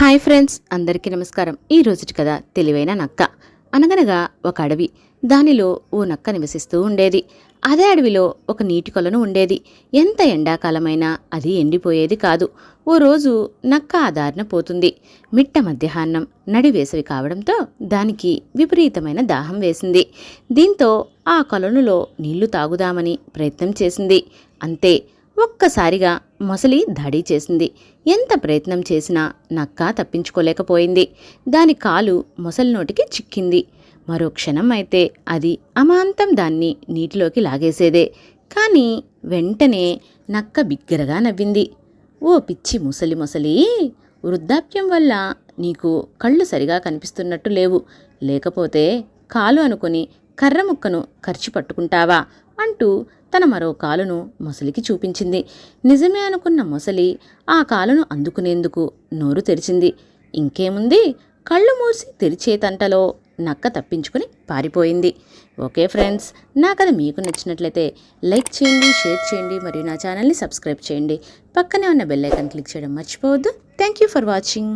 Hi friends అందరికీ నమస్కారం. ఈ రోజుటి కథ తెలివైన నక్క. అనగనగా ఒక అడవి. దానిలో ఓ నక్క నివసిస్తూ ఉండేది. అదే అడవిలో ఒక నీటి కొలను ఉండేది. ఎంత ఎండాకాలమైనా అది ఎండిపోయేది కాదు. ఓ రోజు నక్క ఆ దారిన పోతుంది. మిట్ట మధ్యాహ్నం నడి వేసవి కావడంతో దానికి విపరీతమైన దాహం వేసింది. దీంతో ఆ కొలనులో నీళ్ళు తాగుదామని ప్రయత్నం చేసింది. అంతే ఒక్కసారిగా మొసలి దాడి చేసింది. ఎంత ప్రయత్నం చేసినా నక్క తప్పించుకోలేకపోయింది. దాని కాలు మొసలి నోటికి చిక్కింది. మరో క్షణం అయితే అది అమాంతం దాన్ని నీటిలోకి లాగేసేదే. కానీ వెంటనే నక్క బిగ్గరగా నవ్వింది. ఓ పిచ్చి ముసలి మొసలి వృద్ధాప్యం వల్ల నీకు కళ్ళు సరిగా కనిపిస్తున్నట్టు లేవు. లేకపోతే కాలు అనుకుని కర్ర ముక్కను ఖర్చు పట్టుకుంటావా అంటూ తన మరో కాలును మొసలికి చూపించింది. నిజమే అనుకున్న మొసలి ఆ కాలును అందుకునేందుకు నోరు తెరిచింది. ఇంకేముంది? కళ్ళు మూసి తెరిచేతంటలో నక్క తప్పించుకుని పారిపోయింది. ఓకే ఫ్రెండ్స్ నా కథ మీకు నచ్చినట్లయితే లైక్ చేయండి షేర్ చేయండి మరియు నా ఛానల్ని సబ్స్క్రైబ్ చేయండి. పక్కనే ఉన్న బెల్ ఐకాన్ క్లిక్ చేయడం మర్చిపోవద్దు. Thank you for watching.